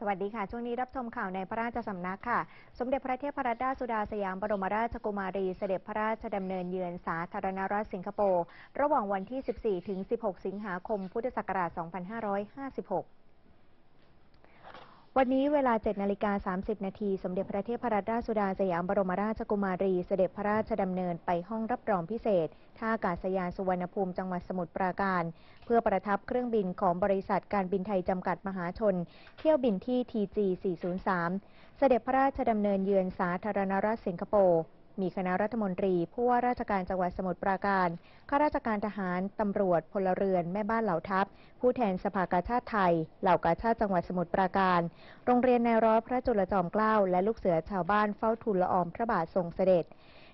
สวัสดีค่ะ ช่วงนี้รับชมข่าวในพระราชสำนักค่ะ สมเด็จพระเทพรัตนราชสุดาสยามบรมราชกุมารี เสด็จพระราชดำเนินเยือนสาธารณรัฐสิงคโปร์ ระหว่างวันที่ 14 ถึง 16 สิงหาคม พุทธศักราช 2556 วันนี้เวลา 7 นาฬิกา 30 นาที สมเด็จพระเทพรัตนราชสุดาสยามบรมราชกุมารี เสด็จพระราชดำเนินไปห้องรับรองพิเศษ ท่าอากาศยานสุวรรณภูมิจังหวัดสมุทรปราการ เพื่อประทับเครื่องบินของบริษัทการบินไทยจำกัดมหาชน เที่ยวบินที่ TG 403 เสด็จพระราชดำเนินเยือนสาธารณรัฐสิงคโปร์ มีคณะรัฐมนตรีผู้ว่าราชการจังหวัดสมุทรปราการ ข้าราชการทหาร ตำรวจ พลเรือน แม่บ้านเหล่าทัพ ผู้แทนสภากาชาติไทย เหล่ากาชาติจังหวัดสมุทรปราการ โรงเรียนในร้อยพระจุลจอมเกล้า และลูกเสือชาวบ้านเฝ้าทูลละอองพระบาททรงเสด็จ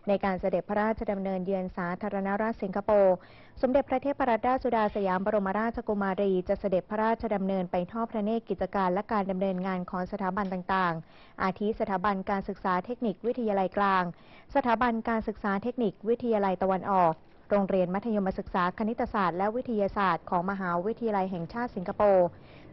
ในการเสด็จพระราชดำเนินเยือนสาธารณรัฐสิงคโปร์ สมเด็จพระเทพรัตนราชสุดาสยามบรมราชกุมารีจะเสด็จพระราชดำเนินไปทอดพระเนตรกิจการและการดำเนินงานของสถาบันต่างๆ อาทิสถาบันการศึกษาเทคนิควิทยาลัยกลาง สถาบันการศึกษาเทคนิควิทยาลัยตะวันออก โรงเรียนมัธยมศึกษาคณิตศาสตร์และวิทยาศาสตร์ของมหาวิทยาลัยแห่งชาติสิงคโปร์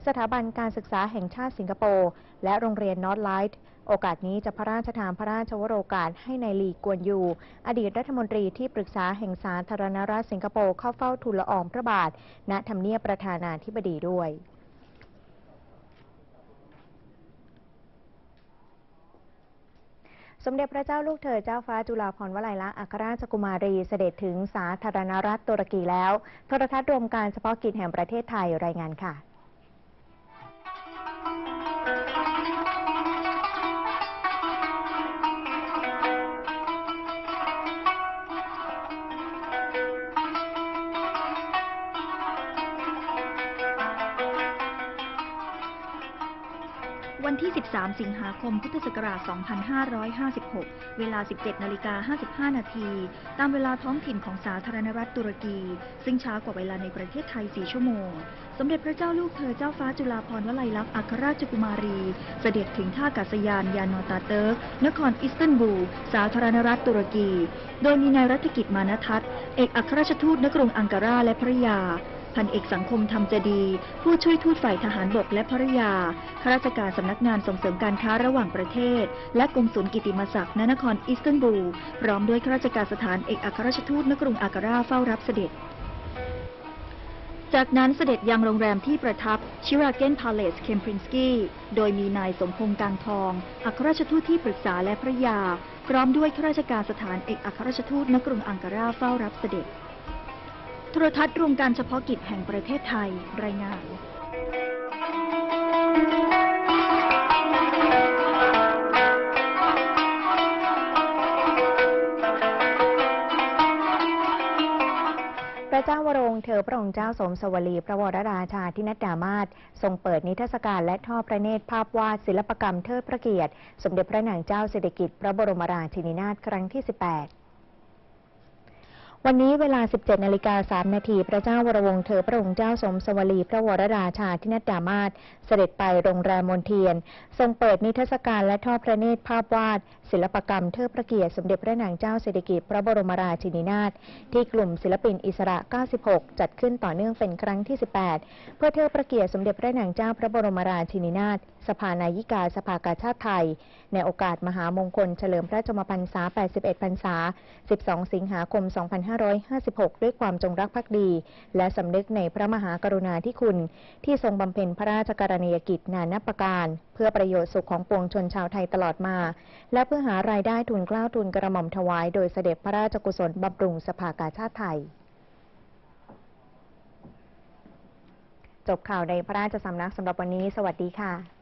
สถาบันการศึกษาแห่งชาติสิงคโปร์ และโรงเรียนนอตไลท์โอกาสนี้จะพระราชทานพระราชวโรกาสให้ในายลีกวนยู อดีตรัฐมนตรีที่ปรึกษาแห่งสาธารณรัฐสิงคโปร์เข้าเฝ้าทูลละอองพระบาท ณ ธรรมเนียบประธานาธิบดีด้วย สมเด็จพระเจ้าลูกเธอเจ้าฟ้าจุฬาภรณ์วลัยลักษณ์อัครราชกุมารีเสด็จถึงสาธารณรัฐตุรกีแล้ว โทรทัศน์รวมการเฉพาะกิจแห่งประเทศไทยรายงานค่ะ วันที่ 13 สิงหาคม พุทธศักราช 2556 เวลา 17 นาฬิกา 55 นาที ตามเวลาท้องถิ่นของสาธารณรัฐตุรกี ซึ่งช้ากว่าเวลาในประเทศไทย 4 ชั่วโมง สมเด็จพระเจ้าลูกเธอเจ้าฟ้าจุฬาภรณ์วลัยลักษณ์อัครราชกุมารี เสด็จถึงท่าอากาศยานยานอตาเติร์ก นครอิสตันบูล สาธารณรัฐตุรกี โดยมีนายรัฐกิจมานทัศน์ เอกอัครราชทูตณกรุงอังการาและภรยา พันเอกสังคมธรรมเจดี ผู้ช่วยทูตฝ่ายทหารบกและภรยาข้าราชการสำนักงานส่งเสริมการค้าระหว่างประเทศ และกงสุลกิติมศักดิ์ณนครอิสตันบูลพร้อมด้วยข้าราชการสถานเอกอัครราชทูตณกรุงอาการาเฝ้ารับเสด็จ จากนั้นเสด็จยังโรงแรมที่ประทับชิราเกนพาเลสเคมปรินสกี้โดยมีนายสมพงษ์กางทองอัครราชทูตที่ปรึกษาและภรยา พร้อมด้วยข้าราชการสถานเอกอัครราชทูตณกรุงอังการาเฝ้ารับเสด็จ โทรทัศน์รวมการเฉพาะกิจแห่งประเทศไทย รายงาน พระเจ้าวรวงศ์เธอพระองค์เจ้าสมสวลี พระวรราชาธินัดดามาศทรงเปิดนิทรรศการและทอดพระเนตรภาพวาดศิลปกรรมเทิดพระเกียรติ สมเด็จพระนางเจ้าสิริกิติ์พระบรมราชินีนาถครั้งที่ 18 วันนี้เวลา 17นาฬิกา3นาที พระเจ้าวรวงเธอพระองค์เจ้าสมสวลี พระวรราชาธินัดดามาศเสด็จไปโรงแรมมนเทียน ทรงเปิดนิทรรศการและทอดพระเนตรภาพวาด ศิลปกรรมเทิดพระเกียรติสมเด็จพระนางเจ้าสิริกิติ์พระบรมราชินีนาถที่กลุ่มศิลปินอิสระ 96 จัดขึ้นต่อเนื่องเป็นครั้งที่ 18 เพื่อเทิดพระเกียรติสมเด็จพระนางเจ้าพระบรมราชินีนาถสภานายิกาสภากาชาติไทย ในโอกาสมหามงคลเฉลิมพระชนมพรรษา 81 พรรษา 12 สิงหาคม 2556 ด้วยความจงรักภักดี และสำนึกในพระมหากรุณาธิคุณ ที่ทรงบำเพ็ญพระราชกรณียกิจนานาประการ เพื่อประโยชน์สุขของปวงชนชาวไทยตลอดมา และเพื่อหารายได้ทุนกล้าวทุนกระหม่อมถวาย โดยเสด็จพระราชกุศลบำรุงสภากาชาติไทยจบข่าวในพระราชสำนักสำหรับวันนี้ สวัสดีค่ะ